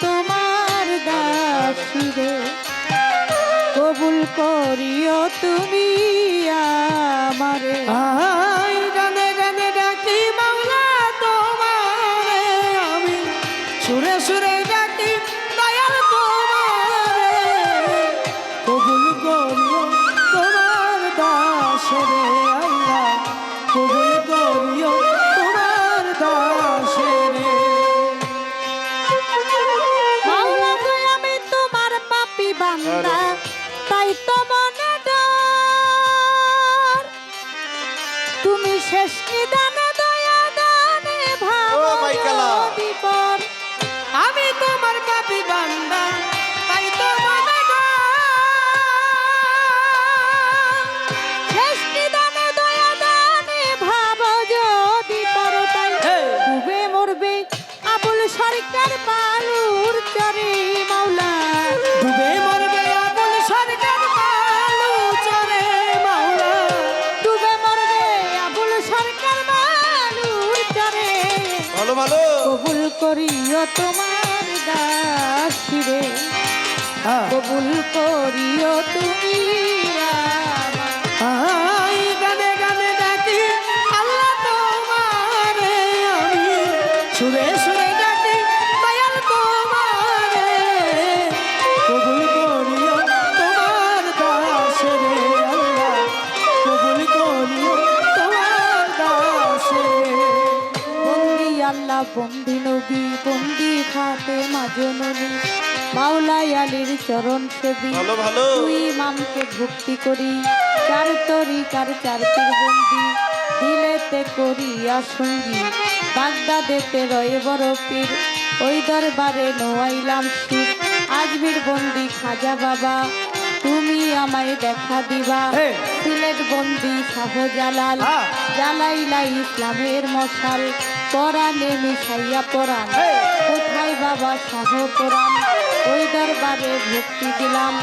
তোমার দাসিরে কবুল করিও তুমি আমারে। আই গানে গানে আমি সুরে সুরে কবুল তোমার তাই তো মনে তুমি শেষ নিদান করিও তোমার দাসিরে কবুল করিও তুমি গানে গানে ডাকি আল্লাহ তোমারে আমি। সুরে সুরে আল্লাহ বন্দি নবী বন্দি খাতে মাজননী মাওলাই আলীর চরণ সেবী। ভালো ভালো। তুই মামকে ভক্তি করি। চার তরিকার চার পীর বন্দি দিলেতে করিয়া সঙ্গী। বাগদাদেতে রয়ে বড় পীর। ওই দরবারে নোয়াইলাম শিব আজমির বন্দি খাজা বাবা। তুমি আমায় দেখা দিবা। সিলেট বন্দি শাহজালাল। হ্যাঁ। জ্বালাইলা ইসলামের মশাল। পরাণে মিশাইয়া পরাণ। হে। কোথায় বাবা শাহ পরাণ ওই দরবারে ভক্তি দিলাম।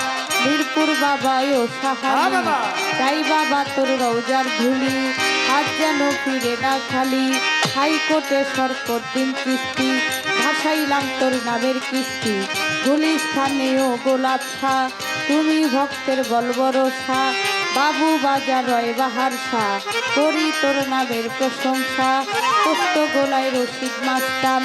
মিরপুর বাবাই ও হ্যাঁ তাই বাবা তোর রৌজার ধুলি। আজ যেন ফিরে না খালি। হাইকোর্টে সরকর দিন কিস্তি। ভাসাইলাম তোর নামের কিস্তি গুলিস্থানেও গোলাপ শাহ তুমি ভক্তের বলবরসা, বাবু বাজার রয় বাহার শাহ করি তোর নামের প্রশংসা, পোস্ত গোলায় রশিদ মাস্তান।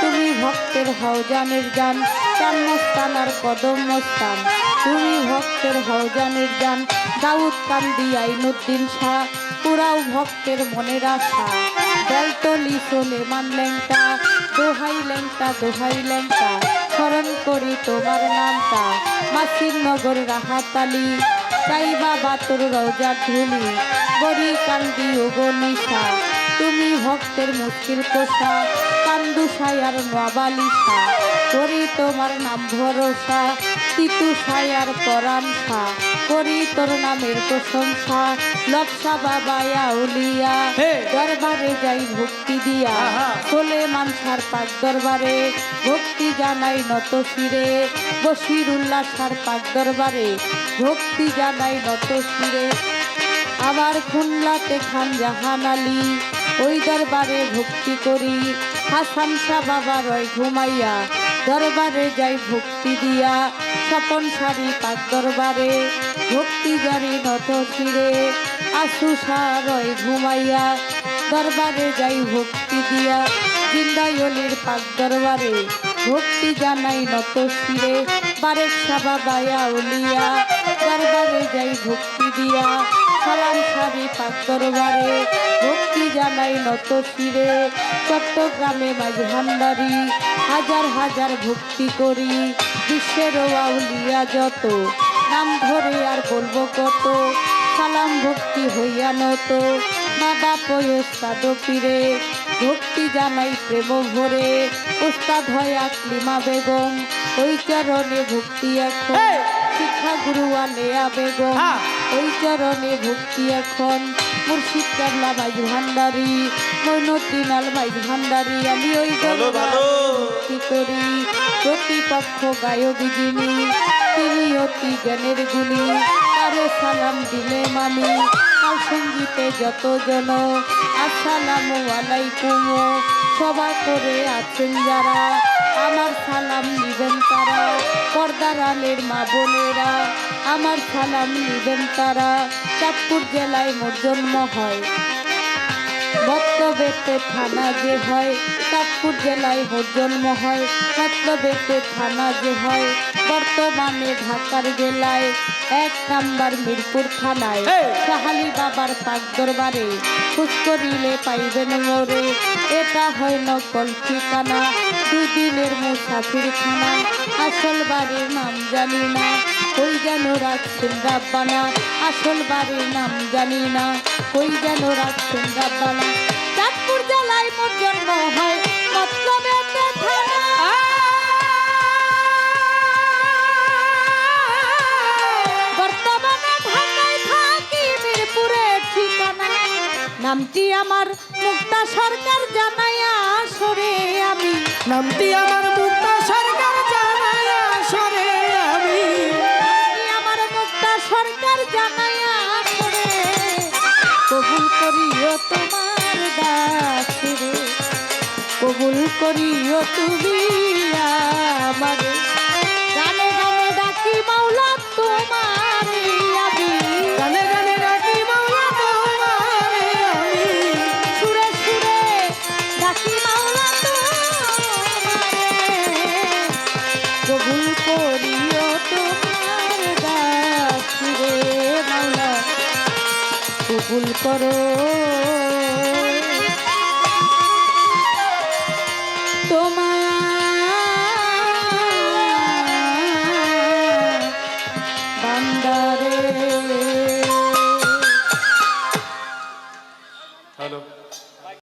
তুমি ভক্তের হওজানের যান চান মস্তান আর কদম মস্তান তুমি ভক্তের হওজানের যান দাউদ কান্দি আইনুদ্দিন শাহ। পুরাও ভক্তের মনের আশা। বেলতলি চলে মান লেংটা দোহাই লেংটা দোহাই লেংটা স্মরণ করি তোমার নামটা। মাসির নগর রাহাতালি তাই বাবা তোর রোজা ধুলি বড়ি কান্দি ওগনিশা তুমি ভক্তের মুশকিল কোষা কান্দু সায়ার নবালিশা। করি তোমার নাম ভরসা, তিতু সায়ার পরাণ সা করি তোর নামের প্রশংসা। লক্ষা বাবা উলিয়া দরবারে যাই ভক্তি দিয়া। চলে মানসার পাক দরবারে ভক্তি জানাই নত শিরে। বসির উল্লাস সার পাক দরবারে ভক্তি জানাই নত শিরে। আবার খুলনাতে খান জাহান আলী ওই দরবারে ভক্তি করি। হাসান শাহ বাবা রয় ঘুমাইয়া দরবারে যাই ভক্তি দিয়া, স্বপন সারি পাক দরবারে, ভক্তি জারি নত শিরে আশু শাহ রয় ঘুমাইয়া, দরবারে যাই ভক্তি দিয়া জিন্দাইলির পাক দরবারে, ভক্তি জানাই নত শিরে, বারেক সাবা বায়া উলিয়া, দরবারে যাই ভক্তি দিয়া সারি পাক দরবারে ভক্তি জানাই নত শিরে। চট্টগ্রামে মাঝ ভান্ডারি হাজার হাজার ভক্তি করি। বিশ্বের আউলিয়া যত নাম ধরে আর বলব কত। সালাম ভক্তি হইয়া নত মা বাপ ওস্তাদ পীরে। ভক্তি জানাই প্রেম ভরে ওস্তাদ হয় আকলিমা বেগম। ওই চরণে ভক্তি এখন। শিক্ষা গুরু আলেয়া বেগম হ্যাঁ। ওই চরণে ভক্তি এখন। মুর্শিদ কাবলা বাইজ ভান্ডারি মৈনুদ্দিন আল বাইজ ভান্ডারি। আমি ওই ভক্তি করি প্রতিপক্ষ গায়ক যিনি তিনি অতি জ্ঞানের গুণী। তারে সালাম দিলে মামি আর সঙ্গীতে যত যেন আসসালামু আলাইকুম, সবাই করে আছেন যারা। আমার সালাম নিবেন তারা, পর্দার আলের মা বোনেরা। আমার সালাম নিবেন তারা, চাঁদপুর জেলায় মোর জন্ম হয়। মতলবেতে থানা যে হয় চাঁদপুর জেলায় মোর জন্ম হয়। মতলবেতে থানা যে হয় বর্তমানে ঢাকার জেলায় এক নাম্বার মিরপুর থানায়! সাহালি বাবার পাক দরবারে খুশ করিলে পাইবেন মোরে। এটা হয় নকল ঠিকানা দুই দিনের মুসাফির খানা। আসল বাড়ির নাম জানি না। ওই যেন রাখছেন রাব্বানা? আসল বাড়ির নাম জানি না। ওই যেন রাখছেন রাব্বানা? চাঁদপুর জেলায় মোর জন্ম হয় মতলবেতে থানা ঠিকানা। নামটি আমার মুক্তা সরকার জানাইয়া সরে আমি। নামটি আমার মুক্তা সরকার তোমার দাসরে কবুল করিও তুমি আমারে। গানে গানে ডাকি মাওলা তোমার গানে গানে ডাকি মাওলা তোমারে সুরে সুরে ডাকি মাওলা তোমারে। কবুল করিও তোমার দাসিরে মাওলা। কবুল করো। toma.